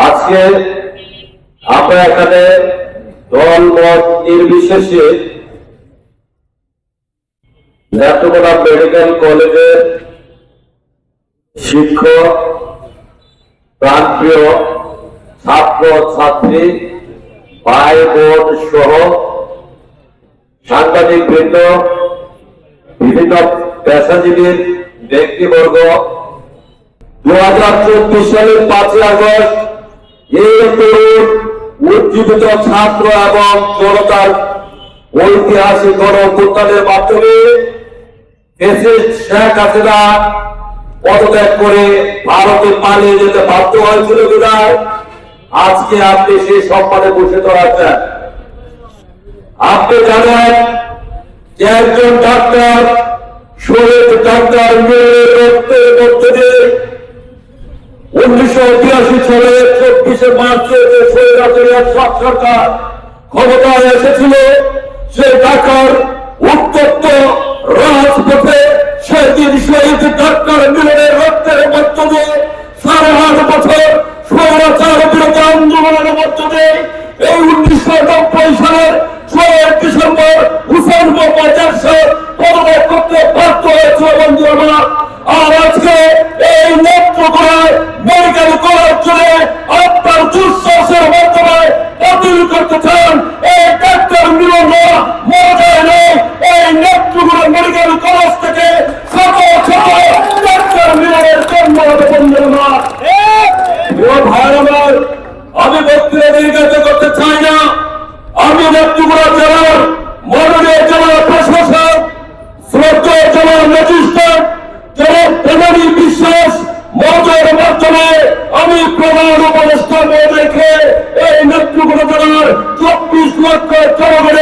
আজকে আমরা এখানে দল মত নির্বিশেষে নেত্রকোনা মেডিকেল কলেজের শিক্ষক, প্রাণপ্রিয় ছাত্র, ছাত্রী, ভাই, বোন সহ সাংবাদিক বৃন্দ, বিভিন্ন পেশাজীবীর ব্যক্তিবর্গ। দু হাজার চব্বিশ সালের পাঁচই আগস্ট এই তরুণ উজ্জীবিত ছাত্র এবং জনতার ঐতিহাসিক গণ অভ্যুত্থানের মাধ্যমে শেখ হাসিনা পদত্যাগ করে ভারতে পালিয়ে যেতে বাধ্য হয়েছিল বিদায়। আজকে আপনি সেই সম্মানে ভূষিত আছেন আপনি জানেন যে একজন ডাক্তার, শহীদ ডাক্তার রক্তের মধ্যে দিয়ে উনিশশো বিরাশি সালে চব্বিশে মার্চে যে শহীদ সরকার ক্ষমতায় এসেছিল, সে ঢাকার উত্তপ্ত রাজপথে সেদিন শহীদ ডাক্তার মিলনের রক্তের মধ্য দিয়ে সাড়ে আট বছর স্বৈরাচার বিরোধী আন্দোলনের মধ্য এই উনিশশো নব্বই সালের ছয় ডিসেম্বর হুসেন মোহাম্মদ বক্তৃতা দীর্ঘায়িত করতে চাই না। আমি নেত্রগুলো জেলার মাননীয় জেলা প্রশাসক শ্রদ্ধেয় জেলা ম্যাজিস্ট্রেট জনাব প্রণালী বিশ্বাস মৌজের মাধ্যমে আমি প্রধান উপদেষ্টা চব্বিশ লক্ষ জনগণের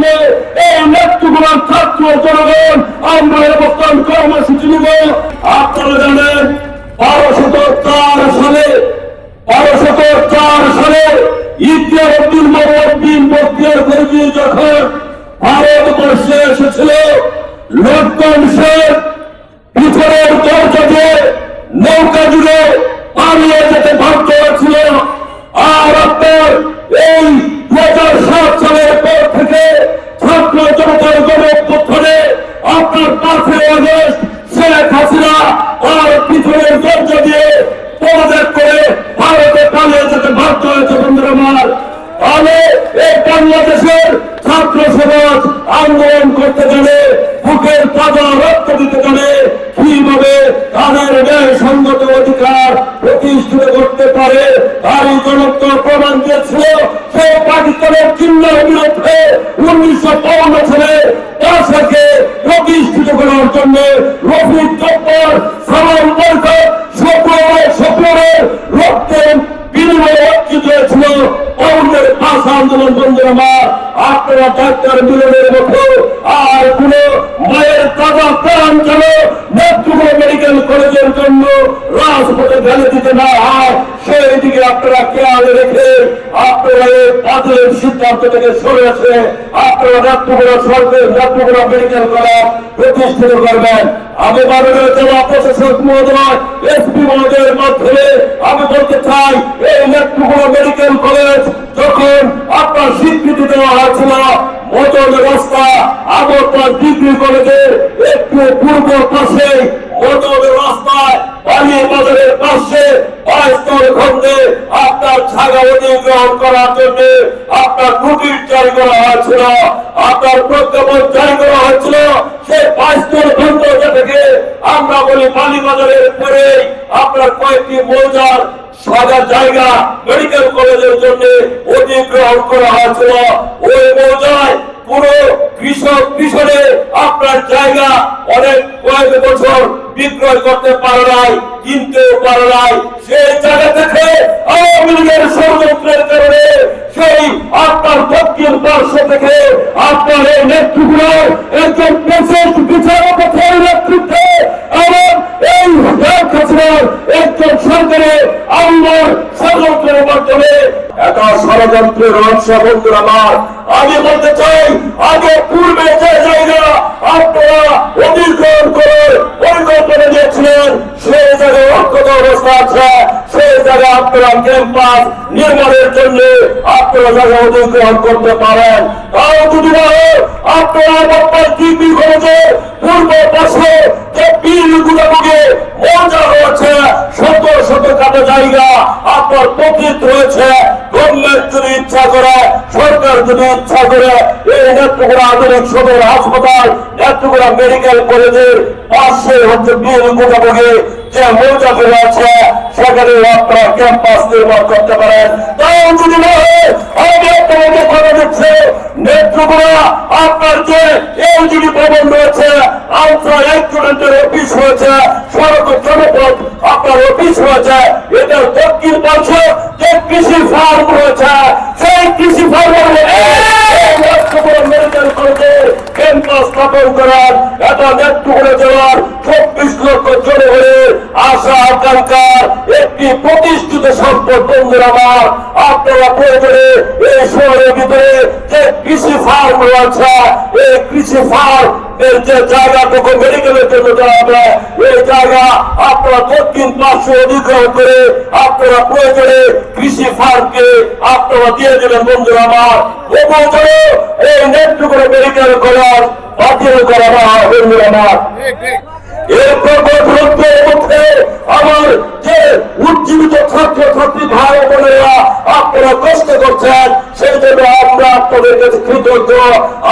সামনে এই নেতৃগুলোর ছাত্র জনগণ, আমরা অবস্থান কর্মসূচি নিব। আপনারা জানেন বারোশত চার সালে বারোশত চার সালে ইতিহাস উদ্দিন মোহাম্মদ বক্তিয়ার করিজি যখন ভারতবর্ষে এসেছিল লক্ষণ শেখ পিছনের দরজা দিয়ে নৌকা জুড়ে পালিয়ে যেতে বাধ্য হয়েছিল আর আপনার এই দু হাজার সাত সালের পর থেকে ছাত্র জনতার গণঅভ্যুত্থানে আপনার পাঁচই আগস্ট শেখ হাসিনা আর পিছনের দরজা দিয়ে পদত্যাগ করে ভারতে পালিয়ে যেতে বাধ্য হয়েছে বন্ধুরা আমার তাহলে এই বাংলাদেশের ছাত্র সমাজ আন্দোলন করতে গেলে বুকের তাজা রক্ত দিতে গেলে কীভাবে তাদের ন্যায় সঙ্গত অধিকার প্রতিষ্ঠিত করতে পারে তারই জনত্ব প্রমাণ দিয়েছিল সে পাকিস্তানের চিহ্নের বিরুদ্ধে উনিশশো বাউন্ন সালে তাকে প্রতিষ্ঠিত করার জন্য রফিক জব্বর সালাম বৈঠক সপ্রে সপ্রে রক্তের বিনিময়ে অর্জিত হয়েছিল। অন্যের ভাষা আন্দোলন বন্ধুরা আমার আপনারা ডাক্তার মিলনের মতো আর কোন মায়ের তাজা প্রাণ যেন নেত্রকোনা মেডিকেল কলেজের জন্য রাজপথে ফেলে দিতে না হয়, সেই আপনারা খেয়ালে রেখে আপনারা এই বাতিলের সিদ্ধান্ত থেকে সরে আসে। আপনারা নেত্রকোনা সরকার নেত্রকোনা মেডিকেল কলেজ প্রতিষ্ঠিত করবেন। আমি মাননীয় জেলা প্রশাসক মহোদয় এসপি মহোদয়ের মাধ্যমে আমি বলতে চাই, এই নেত্রকোনা মেডিকেল কলেজ যখন আপনার স্বীকৃতি দেওয়া হয়েছিল মতন রাস্তা আগরতলা ডিগ্রি কলেজের একটু পূর্ব পাশে মতন রাস্তায় বালিয়ে বাজারের পাশে বাইস্তর খন্ডে আপনার ছাগা অধিগ্রহণ করার জন্য আপনার নোটিশ জারি করা হয়েছিল, আপনার প্রজ্ঞাপন জারি করা হয়েছিল। সেই পাঁচজন খন্ড থেকে আমরা বলি বাজারের পরে আপনার কয়েকটি মৌজার সাজার জায়গা মেডিকেল কলেজের জন্য অধিগ্রহণ করা হয়েছিল। ওই মৌজায় পুরো কৃষক পিছনে আপনার জায়গা অনেক কয়েক বছর বিক্রয় করতে পারে নাই, কিনতেও পারে নাই। সেই জায়গা থেকে আওয়ামী লীগের ষড়যন্ত্রের কারণে সেই আপনার দক্ষিণ পার্শ্ব থেকে আপনার এই নেতৃত্বগুলো একজন পেশেন্ট বিচারপথের নেতৃত্বে এবং এই শেখ হাসিনার আমার ষড়যন্ত্রের মাধ্যমে একটা ষড়যন্ত্রের অংশ বন্ধুর আমার আমি বলতে চাই আগে পূর্বে যে জায়গা আপনারা অধিগ্রহণ করে পরিকল্পনা দিয়েছিলেন সেই জায়গায় অক্ষত অবস্থা আছে সেই জায়গায় আপনারা ক্যাম্পাস নির্মাণের জন্য আপনারা জায়গা অধিগ্রহণ করতে পারেন। তাও যদি না হয়, আপনারা বর্তমান ডিগ্রি কলেজে পূর্ব পাশে যে বিল গুলোকে মজা হয়েছে শত শত কাটা জায়গা আপনার পতিত রয়েছে গভর্নমেন্ট যদি ইচ্ছা করে যদি ইচ্ছা এই মেডিকেল কলেজের পাশে হচ্ছে আছে সেখানে আপনারা ক্যাম্পাস করতে পারেন। তাও যদি না হয়, আমি আপনাকে কথা দিচ্ছে নেত্রকোনা আপনার যে এলজিবি ভবন রয়েছে আলট্রা স্টুডেন্টের অফিস রয়েছে সড়ক জনপদ আপনার অফিস রয়েছে এটার দক্ষিণ পাশে কৃষি ফার্ম রয়েছে সেই কৃষি ফার্মের মেডিকেল কলেজে ক্যাম্পাস করার এটা নেত্রকোনা জেলার চব্বিশ লক্ষ জনগণের আশা আকাঙ্ক্ষার একটি প্রতিষ্ঠিত সম্পদ, বন্ধুরা আমার, আপনারা প্রয়োজনে এই শহরের ভিতরে যে কৃষি ফার্ম রয়েছে, এই কৃষি ফার্ম যে মেডিকেলের জন্য দেওয়া এই জায়গা আপনারা দক্ষিণ পার্শ্ব অধিগ্রহণ করে আপনারা প্রয়োজনে কৃষি ফার্মকে আপনারা দিয়ে দেবেন, বন্ধুরা আমার। এই নেত্রকোনা মেডিকেল কলেজ বাতিল করা বন্ধুরা আমার। এরপর গ্রন্থের মধ্যে আমার যে উজ্জীবিত ছাত্র ছাত্রী কষ্ট করছেন, সেই জন্য আমরা আপনাদের কাছে কৃতজ্ঞ।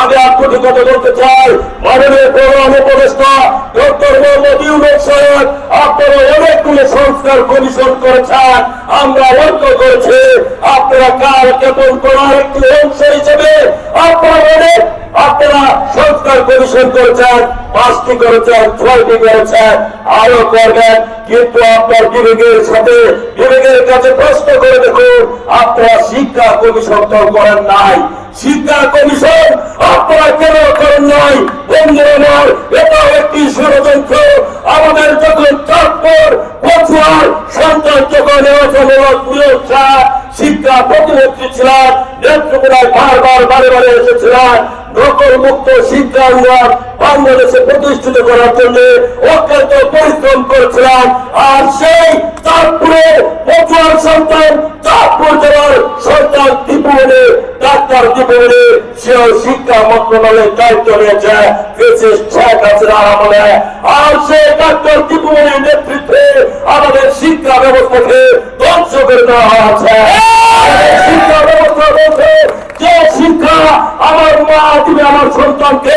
আমি আত্মকৃতজ্ঞ করতে চাই, মাননীয় প্রধান উপদেষ্টা, ডক্টর মোহাম্মদ ইউনুস অনেকগুলো সংস্কার কমিশন করেছেন, আমরা লক্ষ্য করেছি। আপনারা কার কেমন করার একটি অংশ হিসেবে আপনারা অনেক আপনারা সংস্কার কমিশন করেছেন, পাঁচটি করেছেন, ছয়টি করেছেন, আরও করবেন। কিন্তু আপনার বিবেকের সাথে, বিবেকের কাছে প্রশ্ন করে দেখুন, আপনারা শিক্ষা কমিশন তো করেন নাই। শিক্ষা কমিশন আপনারা কেন করেন নাই? বন্ধুরা আমার এটাও একটি ষড়যন্ত্র। আমাদের যখন চাঁদপুর পছুয়ার সন্তান যখন শিক্ষা প্রতিমন্ত্রী ছিলেন, নেত্রকোনায় বারবার বারে বারে এসেছিলেন। নকল মুক্ত শিক্ষা উন্নয়ন বাংলাদেশে প্রতিষ্ঠিত করার জন্য অত্যন্ত পরিশ্রম করেছিলাম। আর সেই চাঁদপুরে পচুয়ার সন্তান, চাঁদপুর জেলার সন্তান ত্রিপুরে ডাক্তার ত্রিপুরে সেও শিক্ষা মন্ত্রণালয়ের দায়িত্ব নিয়েছে। বিশেষ শেখ হাসিনার আমলে। আর সেই ডাক্তার ত্রিপুরের নেতৃত্বে আমাদের শিক্ষা ব্যবস্থাকে ধ্বংস করে দেওয়া হয়েছে। শিক্ষা দিবে আমার সন্তানকে,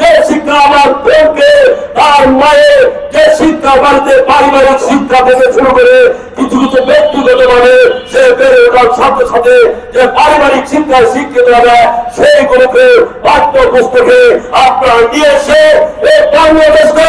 যে শিক্ষা আমার বোনকে, তার মায়ের যে শিক্ষা বাড়িতে পারিবারিক শিক্ষা থেকে শুরু করে কিছু কিছু ব্যক্তিগত ভাবে সে বেড়ে ওঠার সাথে সাথে যে পারিবারিক শিক্ষায় শিক্ষিত হবে সেইগুলোকে পাঠ্য পুস্তকে আপনারা নিয়ে এসে বাংলাদেশকে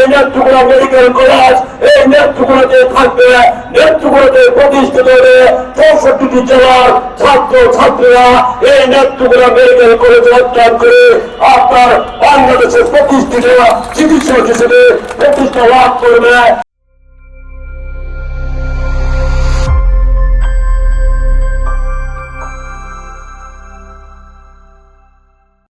এই নেত্রকোনা মেডিকেল কলেজ এই নেত্রকোনাতে থাকবে নেত্রকোনাতে প্রতিষ্ঠিত হবে চৌষট্টিটি জেলার ছাত্র ছাত্রীরা এই নেত্রকোনা মেডিকেল কলেজে অধ্যয়ন করে আপনার বাংলাদেশের প্রতিষ্ঠিত চিকিৎসক হিসেবে প্রতিষ্ঠা লাভ করবে।